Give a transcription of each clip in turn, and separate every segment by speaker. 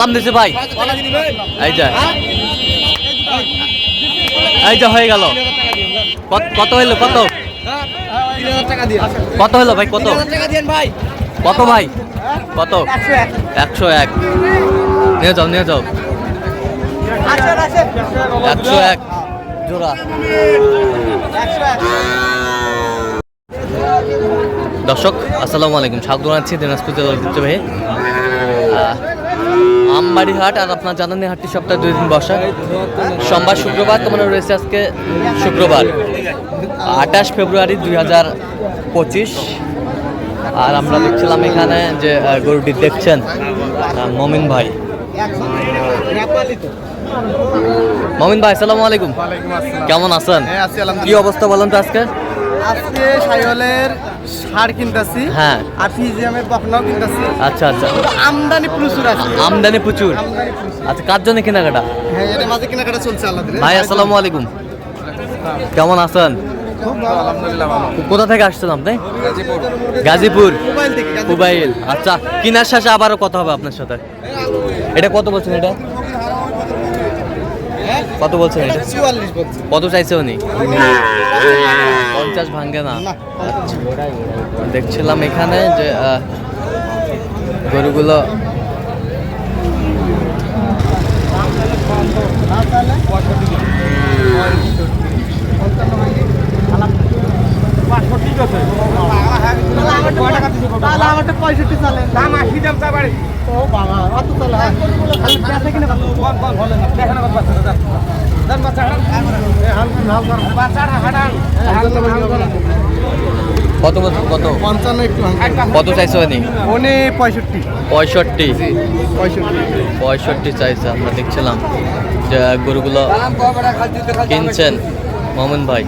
Speaker 1: দাম দিছে ভাই। এই যে। এই যে হয়ে গেল। কত- হইল, কত? কত হলো ভাই, কত? কত ভাই? কত? একশো এক। নিয়ে যাও নিয়ে যাও। একশো এক। জোড়া। দর্শক, আসসালামু আলাইকুম। স্বাগত জানাচ্ছি দিনাজপুর জেলার ঐতিহ্যবাহী আমবাড়ি হাট আর আপনার জানান হাটটি সপ্তাহে দুই দিন বসা। সোমবার শুক্রবার তোমার রয়েছে আজকে শুক্রবার। আঠাশ ফেব্রুয়ারি দুই হাজার পঁচিশ। আর আমরা দেখছিলাম এখানে যে গরুটি দেখছেন মমিন ভাই। মমিন ভাই আসসালামু আলাইকুম। কেমন আছেন?
Speaker 2: হ্যাঁ,
Speaker 1: কি অবস্থা বলেন তো আজকে?
Speaker 2: আজকে সাইওয়ালের সার কিনতেছি
Speaker 1: হ্যাঁ।
Speaker 2: আর ফিজিয়ামের বকনাও কিনতেছি।
Speaker 1: আচ্ছা আচ্ছা।
Speaker 2: আমদানি প্রচুর আছে।
Speaker 1: আমদানি প্রচুর।
Speaker 2: আমদানি প্রচুর।
Speaker 1: আচ্ছা কার জন্য কেনাকাটা?
Speaker 2: হ্যাঁ এর মাঝে কেনাকাটা চলছে আল্লাহ
Speaker 1: ভাই আসসালামু আলাইকুম। কেমন আছেন?
Speaker 2: খুব ভালো আলহামদুলিল্লাহ ভালো।
Speaker 1: কোথা থেকে আসছেন আপনি
Speaker 2: গাজীপুর। মোবাইল থেকে গাজীপুর।
Speaker 1: মোবাইল। আচ্ছা কিনার শেষে আবারও কথা হবে আপনার সাথে। এটা কত বলছেন এটা? কত বলছেন এটা? কত চাইছে উনি? পঞ্চাশ ভাঙ্গে না। দেখছিলাম এখানে যে গরুগুলো
Speaker 2: পঁয়ষট্টি চালে দাম আশি দাম চা বাড়ি ও বাবা অত চলে খালি পেঁচা কিনে ভালো না কর
Speaker 1: কত কত?
Speaker 2: পঞ্চান্ন একটু
Speaker 1: কত চাইছে
Speaker 2: পঁয়ষট্টি
Speaker 1: পঁয়ষট্টি
Speaker 2: পঁয়ষট্টি।
Speaker 1: পঁয়ষট্টি চাইছে, আমরা দেখছিলাম যে গরুগুলো কিনছেন। মোমিন ভাই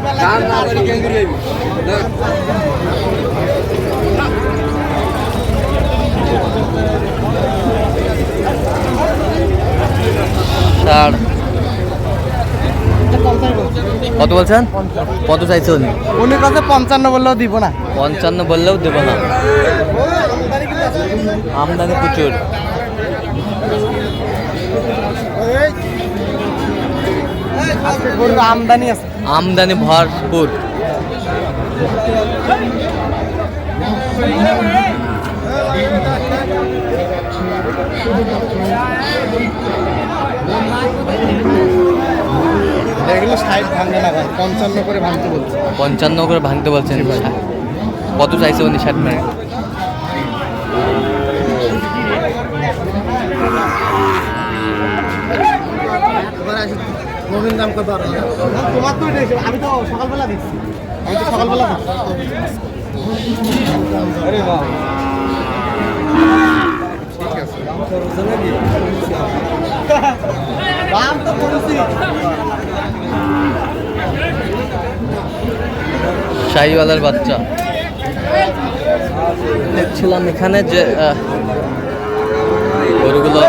Speaker 1: ষাট কত বলছেন? কত চাইছে উনি?
Speaker 2: উনি কাছে পঞ্চান্ন বললেও দিব না।
Speaker 1: পঞ্চান্ন বললেও দেবো না। আমদানি প্রচুর।
Speaker 2: আমদানি আছে।
Speaker 1: আমদানি ভরপুর।
Speaker 2: এগুলো ষাট ভাঙবে না ভাই। পঞ্চান্ন করে ভাঙতে বলছে।
Speaker 1: পঞ্চান্ন করে ভাঙতে বলছেন? কত চাইছে উনি ষাট মিনিট
Speaker 2: নবীন দাম কত তোমার তো আমি তো সকালবেলা দেখছি। আমি তো সকালবেলা আরে ঠিক আছে দাম তো বলেছি
Speaker 1: শাহিওয়ালার বাচ্চা। দেখছিলাম এখানে যে গরুগুলো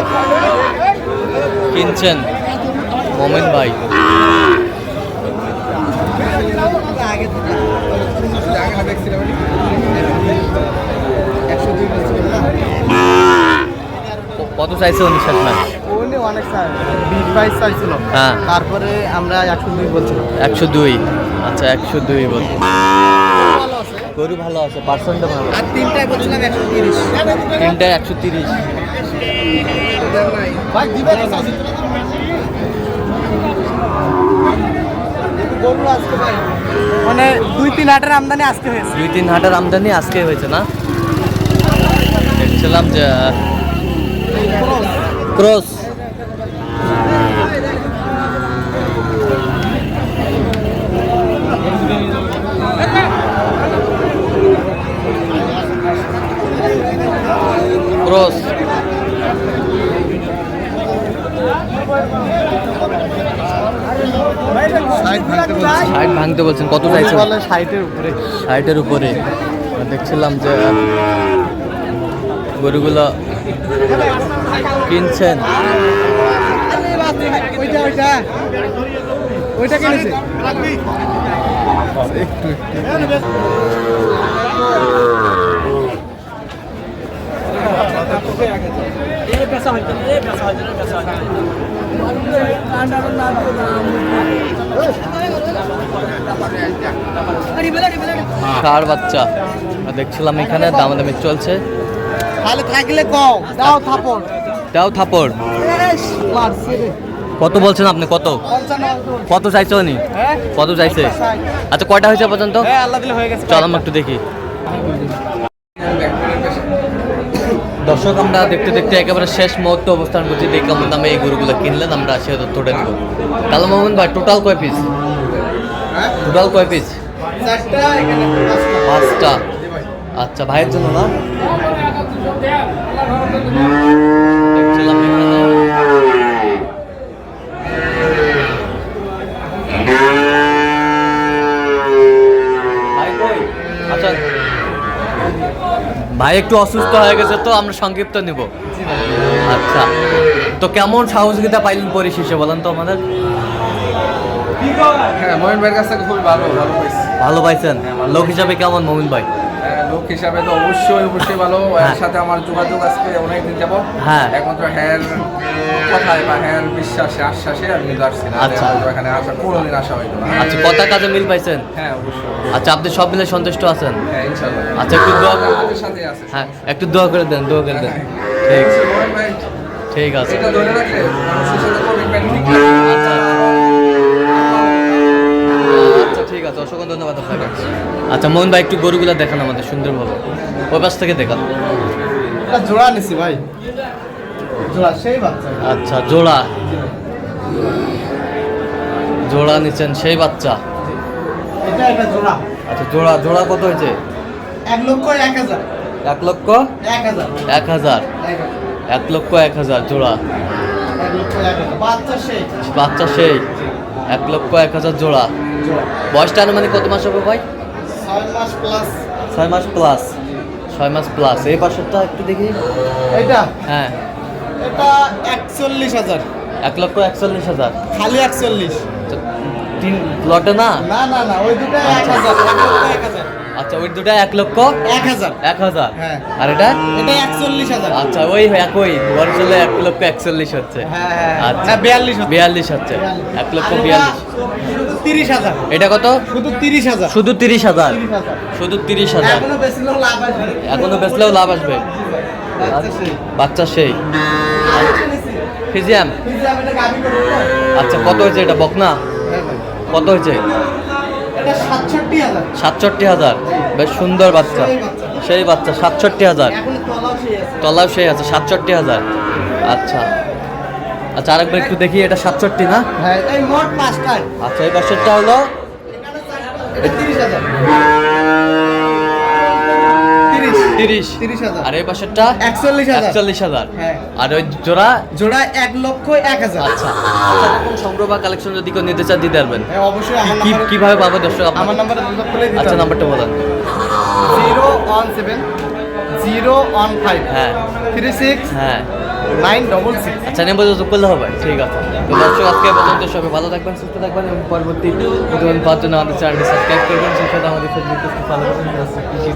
Speaker 1: কিনছেন মোমেন ভাই।
Speaker 2: একশো দুই
Speaker 1: কত চাইছে উনি ষাট মিনিট
Speaker 2: উনি অনেক বিশ বাইশ চাইছিল।
Speaker 1: হ্যাঁ।
Speaker 2: তারপরে আমরা একশো দুই বলছিলাম।
Speaker 1: একশো দুই। আচ্ছা একশো দুই বল। গরু ভালো আছে পার্সেন্টও ভালো।
Speaker 2: আর তিনটায় বলছিলাম একশো তিরিশ।
Speaker 1: তিনটায় একশো তিরিশ।
Speaker 2: গরু মানে দুই তিন হাটের আমদানি আজকে হয়েছে।
Speaker 1: দুই তিন হাটের আমদানি আজকে হয়েছে না? দেখছিলাম যে ক্রস। ক্রস। ষাট ভাঙতে বলছেন। কত চাইছেন?
Speaker 2: বলে ষাটের উপরে।
Speaker 1: ষাটের উপরে। দেখছিলাম যে গরুগুলো কিনছেন। ষাঁড় বাচ্চা? দেখছিলাম এখানে দামাদামি চলছে।
Speaker 2: থাকলে কও দাও থাপড়।
Speaker 1: দাও থাপড়। কত বলছেন আপনি? কত? কত চাইছে উনি?
Speaker 2: হ্যাঁ?
Speaker 1: কত চাইছে? আচ্ছা কয়টা হয়েছে পর্যন্ত?
Speaker 2: হ্যাঁ
Speaker 1: চল আমরা একটু দেখি। দর্শক আমরা দেখতে দেখতে একেবারে শেষ মুহূর্তে অবস্থান করছি। দেখে কেমন দামে এই গরুগুলো কিনলেন আমরা সে তথ্যটা দিব কালো মোহাম্মদ ভাই টোটাল কয় পিস টোটাল কয় পিস
Speaker 2: পাঁচটা।
Speaker 1: আচ্ছা ভাইয়ের জন্য না দেখছিলাম এখানে ভাই কই? আচ্ছা ভাই একটু অসুস্থ হয়ে গেছে তো আমরা সংক্ষিপ্ত নিব। আচ্ছা তো কেমন সহযোগিতা পাইলেন পরিশেষে বলেন তো আমাদের?
Speaker 3: হ্যাঁ মহিন ভাইয়ের কাছ থেকে খুবই ভালো ভালো পাইছি।
Speaker 1: ভালো পাইছেন? লোক হিসাবে কেমন মমিন ভাই?
Speaker 3: হ্যাঁ, লোক হিসাবে তো অবশ্যই অবশ্যই ভালো।
Speaker 1: হ্যাঁ।
Speaker 3: এর সাথে আমার যোগাযোগ আজকে অনেকদিন যাব
Speaker 1: হ্যাঁ।
Speaker 3: একমাত্র হ্যার কথায় বা বিশ্বাসে আশ্বাসে আমি কিন্তু আসছি না।
Speaker 1: আচ্ছা।
Speaker 3: এখানে আসা কোনোদিন আসা হয়তো না।
Speaker 1: আচ্ছা কথা কাজে মিল পাইছেন?
Speaker 3: হ্যাঁ অবশ্যই।
Speaker 1: আচ্ছা আপনি সব মিলে সন্তুষ্ট আছেন?
Speaker 3: হ্যাঁ ইনশাল্লাহ।
Speaker 1: আচ্ছা, একটু দোয়া।
Speaker 3: আমাদের সাথে আছে।
Speaker 1: হ্যাঁ একটু দোয়া করে দেন দোয়া করে দেন। ঠিক। ঠিক আছে।
Speaker 3: এটা ধরে রাখলে মানুষের সাথে কমিটমেন্ট ঠিক
Speaker 1: আচ্ছা। আচ্ছা ঠিক আছে অসংখ্য ধন্যবাদ আপনাকে। আচ্ছা মোহন ভাই একটু গরুগুলো দেখান আমাদের সুন্দরভাবে। ওই পাশ থেকে দেখান।
Speaker 2: জোড়া নিছি ভাই।
Speaker 1: আচ্ছা জোড়া। জোড়া নিচ্ছেন সেই বাচ্চা।
Speaker 2: জোড়া।
Speaker 1: আচ্ছা জোড়া জোড়া কত হয়েছে?
Speaker 2: এক লক্ষ এক হাজার।
Speaker 1: এক লক্ষ?
Speaker 2: এক হাজার।
Speaker 1: এক লক্ষ এক হাজার জোড়া।
Speaker 2: বাচ্চা সেই।
Speaker 1: এক লক্ষ এক হাজার জোড়া। বয়সটা আনুমানিক কত মাস হবে ভাই?
Speaker 2: ছয় মাস প্লাস
Speaker 1: ছয় মাস প্লাস ছয় মাস প্লাস এই পাশেরটা একটু দেখি
Speaker 2: এটা
Speaker 1: হ্যাঁ।
Speaker 2: এটা একচল্লিশ হাজার।
Speaker 1: এক লক্ষ একচল্লিশ হাজার।
Speaker 2: খালি একচল্লিশ।
Speaker 1: আচ্ছা, তিন লটে না?
Speaker 2: না না না ওই দুটো এক হাজার এক হাজার।
Speaker 1: আচ্ছা ওই দুটা এক লক্ষ?
Speaker 2: এক হাজার।
Speaker 1: এক হাজার?
Speaker 2: হ্যাঁ।
Speaker 1: আর এটা?
Speaker 2: এটা একচল্লিশ হাজার।
Speaker 1: আচ্ছা ওই একই। বড় চলে এক লক্ষ একচল্লিশ হচ্ছে।
Speaker 2: হ্যাঁ হ্যাঁ
Speaker 1: আচ্ছা।
Speaker 2: বিয়াল্লিশ।
Speaker 1: বিয়াল্লিশ হচ্ছে। এক লক্ষ বিয়াল্লিশ।
Speaker 2: শুধু তিরিশ হাজার।
Speaker 1: এটা কত?
Speaker 2: শুধু তিরিশ হাজার।
Speaker 1: শুধু তিরিশ হাজার। শুধু তিরিশ হাজার। এখনও বেচলেও লাভ আসবে।
Speaker 2: বাচ্চা সেই।
Speaker 1: বাচ্চা সেই ফিজিয়াম? আচ্ছা কত হয়েছে এটা? বকনা? কত হয়েছে?
Speaker 2: সাতষট্টি হাজার।
Speaker 1: বেশ সুন্দর বাচ্চা।
Speaker 2: সেই বাচ্চা।
Speaker 1: সাতষট্টি হাজার।
Speaker 2: তলাও সেই আছে
Speaker 1: সাতষট্টি হাজার। আচ্ছা। আচ্ছা আরেকবার একটু দেখি এটা সাতষট্টি না?
Speaker 2: হ্যাঁ
Speaker 1: আচ্ছা এই পাশেরটা হলো
Speaker 2: তিরিশ। হাজার তিরিশ
Speaker 1: তিরিশ
Speaker 2: তিরিশ হাজার।
Speaker 1: আর এই পাশেরটা
Speaker 2: একচল্লিশ হাজার।
Speaker 1: একচল্লিশ হাজার।
Speaker 2: হ্যাঁ।
Speaker 1: আর ওই জোড়া?
Speaker 2: জোড়া এক লক্ষ এক হাজার।
Speaker 1: আচ্ছা। আচ্ছা এরকম সংগ্রহ বা কালেকশন যদি কেউ নিতে চান দিতে পারবেন।
Speaker 2: হ্যাঁ অবশ্যই আমার
Speaker 1: কীভাবে পাবো দর্শক
Speaker 2: আমার নাম্বারে
Speaker 1: আচ্ছা নাম্বারটা বলেন।
Speaker 2: Zero one seven zero one five.
Speaker 1: হ্যাঁ।
Speaker 2: থ্রি সিক্স
Speaker 1: হ্যাঁ।
Speaker 2: Nine double six.
Speaker 1: আচ্ছা নেমে যোগ করলে হবে। ঠিক আছে। তো দর্শক আজকে এ পর্যন্ত সবাই ভালো থাকবেন সুস্থ থাকবেন এবং পরবর্তী প্রতিদিন পাওয়ার জন্য আমাদের চ্যানেলটি সাবস্ক্রাইব করবেন। সেই সাথে আমাদের ফেসবুক ফলো করবেন। কৃষি